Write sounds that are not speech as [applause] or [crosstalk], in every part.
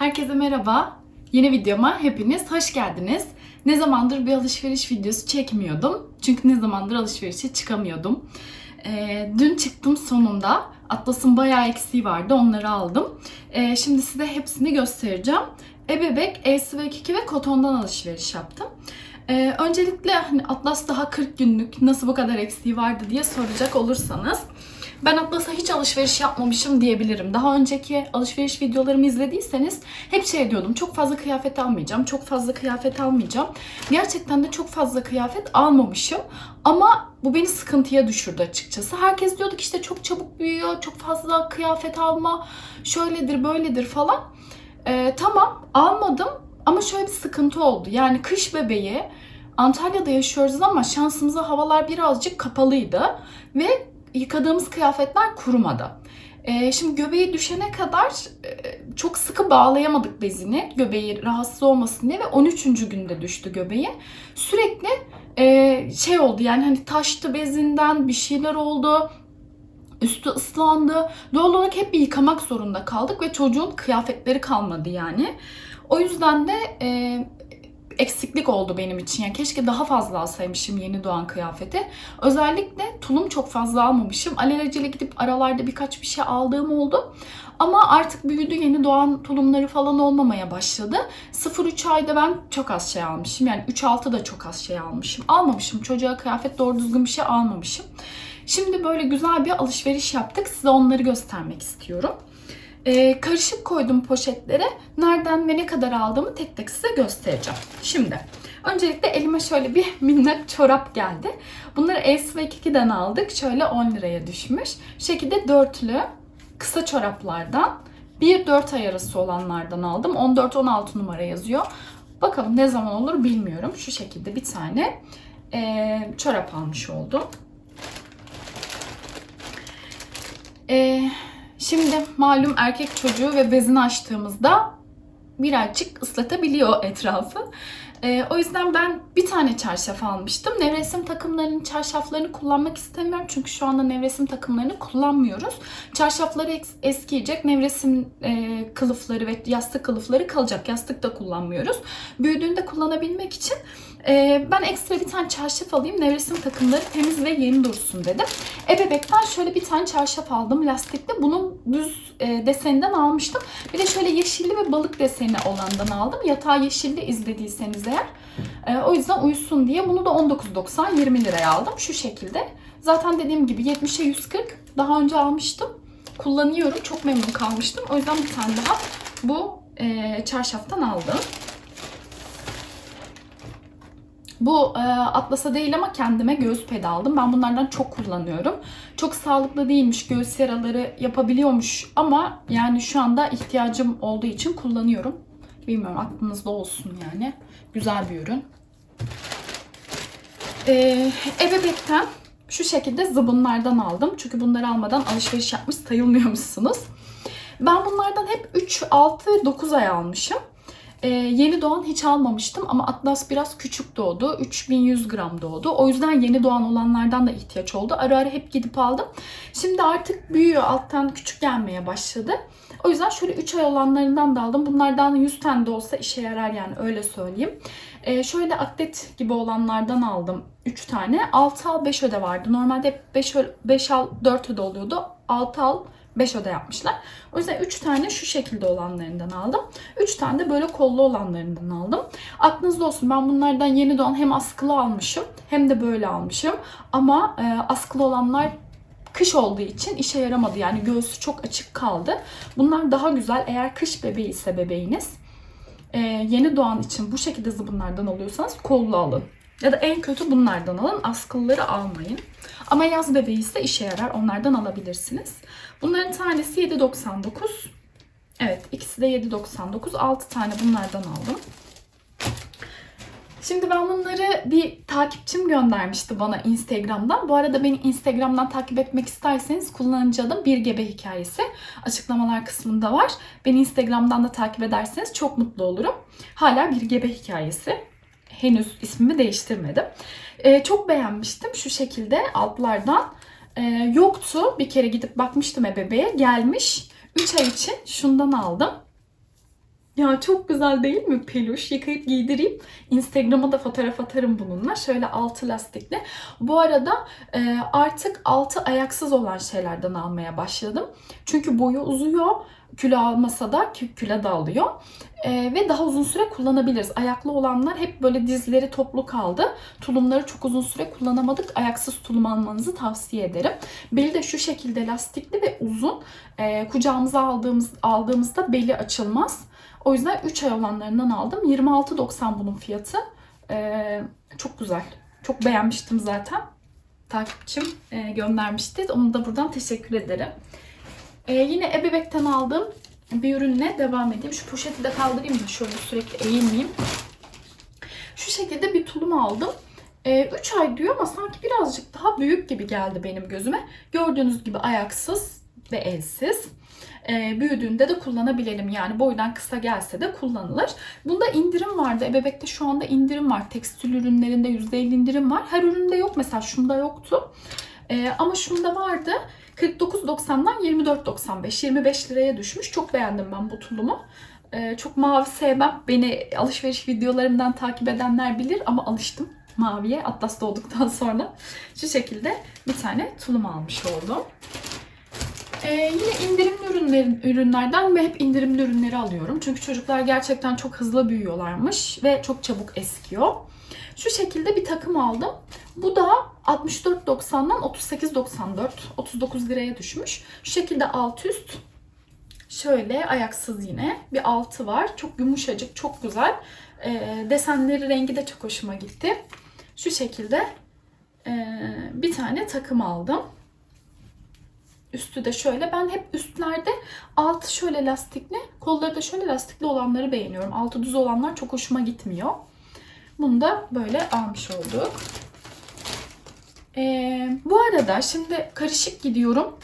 Herkese merhaba. Yeni videoma hepiniz hoş geldiniz. Ne zamandır bir alışveriş videosu çekmiyordum. Çünkü ne zamandır alışverişe çıkamıyordum. Ee, dün çıktım sonunda. Atlas'ın bayağı eksiği vardı. Onları aldım. Ee, şimdi size hepsini göstereceğim. Ebebek, Elsivek ve Koton'dan alışveriş yaptım. Ee, öncelikle hani Atlas daha 40 günlük nasıl bu kadar eksiği vardı diye soracak olursanız ben Atlas'a hiç alışveriş yapmamışım diyebilirim. Daha önceki alışveriş videolarımı izlediyseniz hep şey diyordum. Çok fazla kıyafet almayacağım. Çok fazla kıyafet almayacağım. Gerçekten de çok fazla kıyafet almamışım. Ama bu beni sıkıntıya düşürdü açıkçası. Herkes diyordu ki işte çok çabuk büyüyor. Çok fazla kıyafet alma. Şöyledir böyledir falan. Ee, tamam almadım. Ama şöyle bir sıkıntı oldu. Yani kış bebeği Antalya'da yaşıyoruz ama şansımıza havalar birazcık kapalıydı. Ve yıkadığımız kıyafetler kurumadı. Ee, şimdi göbeği düşene kadar e, çok sıkı bağlayamadık bezini. Göbeği rahatsız olmasın diye ve 13. günde düştü göbeği. Sürekli e, şey oldu yani hani taştı bezinden bir şeyler oldu. Üstü ıslandı. Doğal olarak hep bir yıkamak zorunda kaldık ve çocuğun kıyafetleri kalmadı yani. O yüzden de e, eksiklik oldu benim için. Yani keşke daha fazla alsaymışım yeni doğan kıyafeti. Özellikle tulum çok fazla almamışım. Alelacele gidip aralarda birkaç bir şey aldığım oldu. Ama artık büyüdü yeni doğan tulumları falan olmamaya başladı. 0-3 ayda ben çok az şey almışım. Yani 3-6 da çok az şey almışım. Almamışım. Çocuğa kıyafet doğru düzgün bir şey almamışım. Şimdi böyle güzel bir alışveriş yaptık. Size onları göstermek istiyorum. Ee, karışık koydum poşetlere. Nereden ve ne kadar aldığımı tek tek size göstereceğim. Şimdi öncelikle elime şöyle bir [laughs] minnak çorap geldi. Bunları Ace aldık. Şöyle 10 liraya düşmüş. Şekilde dörtlü kısa çoraplardan 1-4 ay arası olanlardan aldım. 14-16 numara yazıyor. Bakalım ne zaman olur bilmiyorum. Şu şekilde bir tane e, çorap almış oldum. Eee Şimdi malum erkek çocuğu ve bezini açtığımızda birazcık ıslatabiliyor etrafı. Ee, o yüzden ben bir tane çarşaf almıştım. Nevresim takımlarının çarşaflarını kullanmak istemiyorum. Çünkü şu anda nevresim takımlarını kullanmıyoruz. Çarşafları es- eskiyecek. Nevresim e, kılıfları ve yastık kılıfları kalacak. Yastık da kullanmıyoruz. Büyüdüğünde kullanabilmek için e, ben ekstra bir tane çarşaf alayım. Nevresim takımları temiz ve yeni dursun dedim. Ebebek'ten şöyle bir tane çarşaf aldım lastikli. Bunun düz e, deseninden almıştım. Bir de şöyle yeşilli ve balık deseni olandan aldım. Yatağı yeşilli izlediyseniz eğer. E, o yüzden uyusun diye bunu da 19.90 20 liraya aldım. Şu şekilde. Zaten dediğim gibi 70'e 140 daha önce almıştım. Kullanıyorum. Çok memnun kalmıştım. O yüzden bir tane daha bu e, çarşaftan aldım. Bu e, Atlas'a değil ama kendime göğüs pedi aldım. Ben bunlardan çok kullanıyorum. Çok sağlıklı değilmiş. Göğüs yaraları yapabiliyormuş ama yani şu anda ihtiyacım olduğu için kullanıyorum. Bilmiyorum aklınızda olsun yani. Güzel bir ürün. E, Ebebek'ten şu şekilde zıbınlardan aldım. Çünkü bunları almadan alışveriş yapmış sayılmıyormuşsunuz. Ben bunlardan hep 3, 6 ve 9 ay almışım. Ee, yeni doğan hiç almamıştım ama Atlas biraz küçük doğdu. 3100 gram doğdu. O yüzden yeni doğan olanlardan da ihtiyaç oldu. Ara ara hep gidip aldım. Şimdi artık büyüyor. Alttan küçük gelmeye başladı. O yüzden şöyle 3 ay olanlarından da aldım. Bunlardan 100 tane de olsa işe yarar yani öyle söyleyeyim. Ee, şöyle atlet gibi olanlardan aldım 3 tane. 6 al 5 öde vardı. Normalde 5, 5 al 4 öde oluyordu. 6 al 5 oda yapmışlar. O yüzden 3 tane şu şekilde olanlarından aldım. 3 tane de böyle kollu olanlarından aldım. Aklınızda olsun ben bunlardan yeni doğan hem askılı almışım hem de böyle almışım. Ama e, askılı olanlar kış olduğu için işe yaramadı. Yani göğsü çok açık kaldı. Bunlar daha güzel eğer kış bebeği ise bebeğiniz. E, yeni doğan için bu şekilde zıbınlardan alıyorsanız kollu alın. Ya da en kötü bunlardan alın. Askılları almayın. Ama yaz bebeği ise işe yarar. Onlardan alabilirsiniz. Bunların tanesi 7.99. Evet ikisi de 7.99. 6 tane bunlardan aldım. Şimdi ben bunları bir takipçim göndermişti bana Instagram'dan. Bu arada beni Instagram'dan takip etmek isterseniz kullanıcı adım bir gebe hikayesi açıklamalar kısmında var. Beni Instagram'dan da takip ederseniz çok mutlu olurum. Hala bir gebe hikayesi. Henüz ismimi değiştirmedim. Ee, çok beğenmiştim şu şekilde altlardan. Ee, yoktu. Bir kere gidip bakmıştım ebebeğe. Gelmiş. 3 ay için şundan aldım. Ya çok güzel değil mi peluş? Yıkayıp giydireyim. Instagram'a da fotoğraf atarım bununla. Şöyle altı lastikli. Bu arada e, artık altı ayaksız olan şeylerden almaya başladım. Çünkü boyu uzuyor. Kilo almasa da kü- kilo da alıyor. E, ve daha uzun süre kullanabiliriz. Ayaklı olanlar hep böyle dizleri toplu kaldı. Tulumları çok uzun süre kullanamadık. Ayaksız tulum almanızı tavsiye ederim. Beli de şu şekilde lastikli ve uzun. E, kucağımıza aldığımız aldığımızda beli açılmaz. O yüzden 3 ay olanlarından aldım. 26.90 bunun fiyatı. Ee, çok güzel. Çok beğenmiştim zaten. Takipçim e, göndermişti. Onu da buradan teşekkür ederim. Ee, yine Ebebek'ten aldığım bir ürünle devam edeyim. Şu poşeti de kaldırayım da şöyle sürekli eğilmeyeyim. Şu şekilde bir tulum aldım. 3 ay diyor ama sanki birazcık daha büyük gibi geldi benim gözüme. Gördüğünüz gibi ayaksız ve elsiz. Ee, büyüdüğünde de kullanabilelim. Yani boydan kısa gelse de kullanılır. Bunda indirim vardı. Ebebek'te şu anda indirim var. Tekstil ürünlerinde %50 indirim var. Her üründe yok. Mesela şunda yoktu. Ee, ama şunda vardı. 49.90'dan 24.95. 25 liraya düşmüş. Çok beğendim ben bu tulumu. Ee, çok mavi sevmem. Beni alışveriş videolarımdan takip edenler bilir ama alıştım maviye Atlas doğduktan [laughs] sonra. Şu şekilde bir tane tulum almış oldum. Ee, yine indirimli ürünlerin, ürünlerden ve hep indirimli ürünleri alıyorum. Çünkü çocuklar gerçekten çok hızlı büyüyorlarmış ve çok çabuk eskiyor. Şu şekilde bir takım aldım. Bu da 64.90'dan 38.94, 39 liraya düşmüş. Şu şekilde alt üst şöyle ayaksız yine bir altı var. Çok yumuşacık, çok güzel. Ee, desenleri, rengi de çok hoşuma gitti. Şu şekilde ee, bir tane takım aldım. Üstü de şöyle. Ben hep üstlerde altı şöyle lastikli, kolları da şöyle lastikli olanları beğeniyorum. Altı düz olanlar çok hoşuma gitmiyor. Bunu da böyle almış olduk. Ee, bu arada şimdi karışık gidiyorum.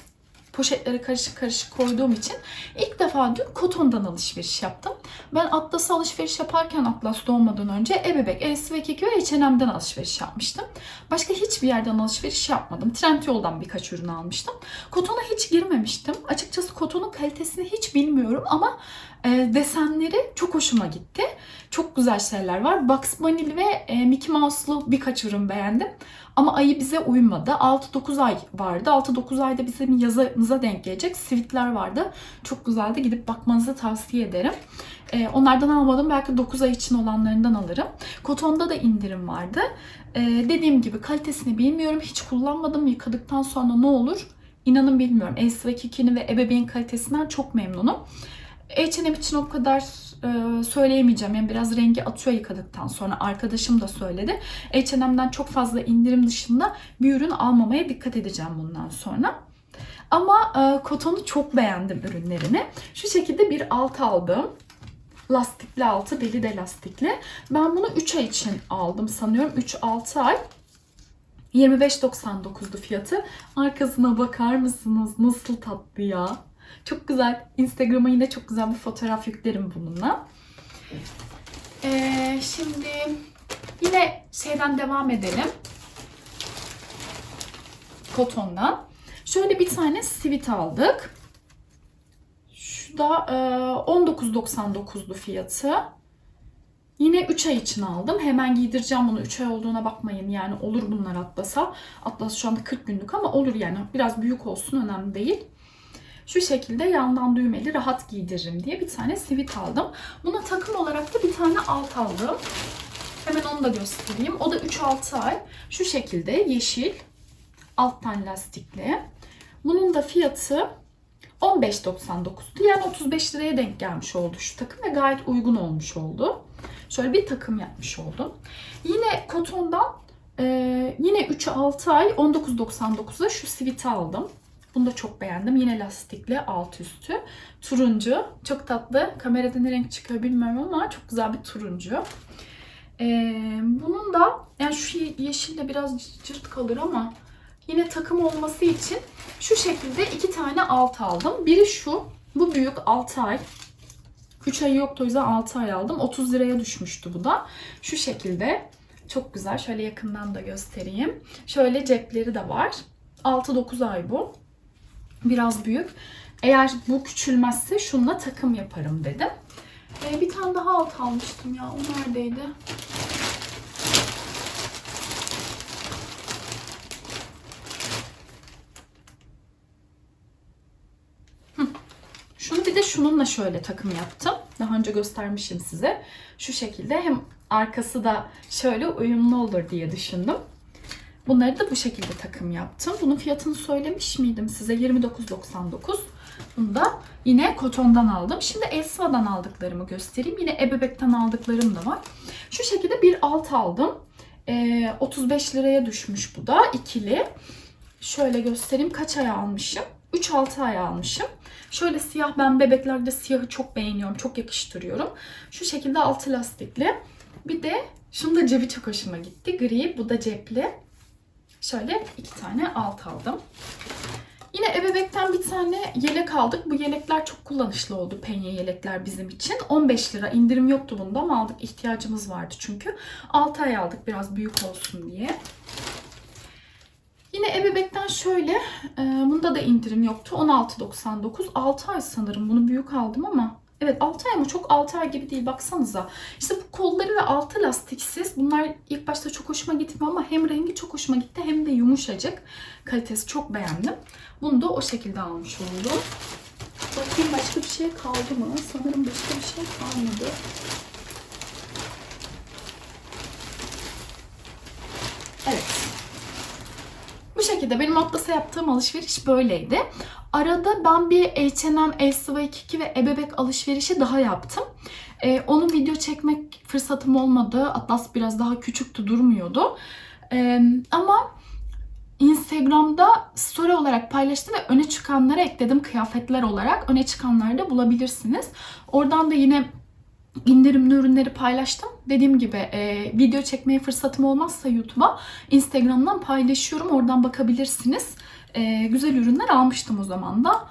Poşetleri karışık karışık koyduğum için ilk defa dün Koton'dan alışveriş yaptım. Ben Atlas'a alışveriş yaparken Atlas doğmadan önce Ebebek, Elsi ve Keki ve H&M'den alışveriş yapmıştım. Başka hiçbir yerden alışveriş yapmadım. Trendyol'dan birkaç ürün almıştım. Koton'a hiç girmemiştim. Açıkçası Koton'un kalitesini hiç bilmiyorum ama e, desenleri çok hoşuma gitti. Çok güzel şeyler var. Bugs Bunny ve e, Mickey Mouse'lu birkaç ürün beğendim. Ama ayı bize uymadı. 6-9 ay vardı. 6-9 ayda bizim yazımıza denk gelecek sivitler vardı. Çok güzeldi. Gidip bakmanızı tavsiye ederim. Ee, onlardan almadım. Belki 9 ay için olanlarından alırım. Koton'da da indirim vardı. Ee, dediğim gibi kalitesini bilmiyorum. Hiç kullanmadım. Yıkadıktan sonra ne olur? İnanın bilmiyorum. Ace ve Kiki'nin ve ebeveyn kalitesinden çok memnunum. H&M için o kadar e, söyleyemeyeceğim. Yani biraz rengi atıyor yıkadıktan sonra. Arkadaşım da söyledi. H&M'den çok fazla indirim dışında bir ürün almamaya dikkat edeceğim bundan sonra. Ama e, Koton'u çok beğendim ürünlerini. Şu şekilde bir alt aldım. Lastikli altı, beli de lastikli. Ben bunu 3 ay için aldım sanıyorum. 3-6 ay. 25.99'du fiyatı. Arkasına bakar mısınız? Nasıl tatlı ya. Çok güzel. Instagram'a yine çok güzel bir fotoğraf yüklerim bununla. Ee, şimdi yine şeyden devam edelim. Kotondan. Şöyle bir tane sivit aldık. Da e, 19.99'du fiyatı. Yine 3 ay için aldım. Hemen giydireceğim bunu. 3 ay olduğuna bakmayın. Yani olur bunlar Atlas'a. Atlas şu anda 40 günlük ama olur yani. Biraz büyük olsun önemli değil. Şu şekilde yandan düğmeli rahat giydiririm diye bir tane sivit aldım. Buna takım olarak da bir tane alt aldım. Hemen onu da göstereyim. O da 3-6 ay. Şu şekilde yeşil. Alttan lastikli. Bunun da fiyatı 15.99'du. Yani 35 liraya denk gelmiş oldu şu takım ve gayet uygun olmuş oldu. Şöyle bir takım yapmış oldum. Yine kotondan e, yine 3-6 ay 19.99'da şu siviti aldım. Bunu da çok beğendim. Yine lastikli alt üstü. Turuncu. Çok tatlı. Kamerada ne renk çıkıyor bilmiyorum ama çok güzel bir turuncu. Ee, bunun da yani şu yeşille biraz cırt kalır ama yine takım olması için şu şekilde iki tane alt aldım. Biri şu. Bu büyük 6 ay. 3 ay yoktu o yüzden 6 ay aldım. 30 liraya düşmüştü bu da. Şu şekilde. Çok güzel. Şöyle yakından da göstereyim. Şöyle cepleri de var. 6-9 ay bu. Biraz büyük. Eğer bu küçülmezse şununla takım yaparım dedim. Ee, bir daha alt almıştım ya. O neredeydi? Şunu bir de şununla şöyle takım yaptım. Daha önce göstermişim size. Şu şekilde hem arkası da şöyle uyumlu olur diye düşündüm. Bunları da bu şekilde takım yaptım. Bunun fiyatını söylemiş miydim size? 29.99. Bunu da yine kotondan aldım. Şimdi Elsa'dan aldıklarımı göstereyim. Yine Ebebek'ten aldıklarım da var. Şu şekilde bir alt aldım. Ee, 35 liraya düşmüş bu da. ikili. Şöyle göstereyim. Kaç ay almışım? 3-6 ay almışım. Şöyle siyah. Ben bebeklerde siyahı çok beğeniyorum. Çok yakıştırıyorum. Şu şekilde altı lastikli. Bir de şunu da cebi çok hoşuma gitti. Gri. Bu da cepli. Şöyle iki tane alt aldım. Yine ebebekten bir tane yelek aldık. Bu yelekler çok kullanışlı oldu. Penye yelekler bizim için. 15 lira indirim yoktu bunda ama aldık. ihtiyacımız vardı çünkü. 6 ay aldık biraz büyük olsun diye. Yine ebebekten şöyle. E, bunda da indirim yoktu. 16.99. 6 ay sanırım. Bunu büyük aldım ama. Evet 6 ay ama çok 6 ay gibi değil baksanıza. İşte bu kolları ve altı lastiksiz. Bunlar ilk başta çok hoşuma gitmiyor ama hem rengi çok hoşuma gitti hem de yumuşacık. Kalitesi çok beğendim. Bunu da o şekilde almış oldum. Bakayım başka bir şey kaldı mı? Sanırım başka bir şey kalmadı. Evet. Şekilde benim Atlas'a yaptığım alışveriş böyleydi. Arada ben bir H&M, Elseway ve Ebebek alışverişi daha yaptım. Ee, onun video çekmek fırsatım olmadı. Atlas biraz daha küçüktü, durmuyordu. Ee, ama Instagram'da story olarak paylaştım ve öne çıkanlara ekledim kıyafetler olarak. Öne çıkanları da bulabilirsiniz. Oradan da yine indirimli ürünleri paylaştım. Dediğim gibi e, video çekmeye fırsatım olmazsa YouTube'a Instagram'dan paylaşıyorum. Oradan bakabilirsiniz. E, güzel ürünler almıştım o zaman da.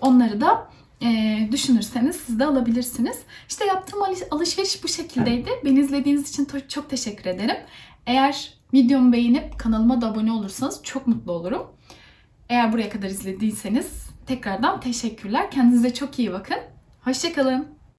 Onları da e, düşünürseniz siz de alabilirsiniz. İşte yaptığım alış- alışveriş bu şekildeydi. Beni izlediğiniz için çok teşekkür ederim. Eğer videomu beğenip kanalıma da abone olursanız çok mutlu olurum. Eğer buraya kadar izlediyseniz tekrardan teşekkürler. Kendinize çok iyi bakın. Hoşçakalın.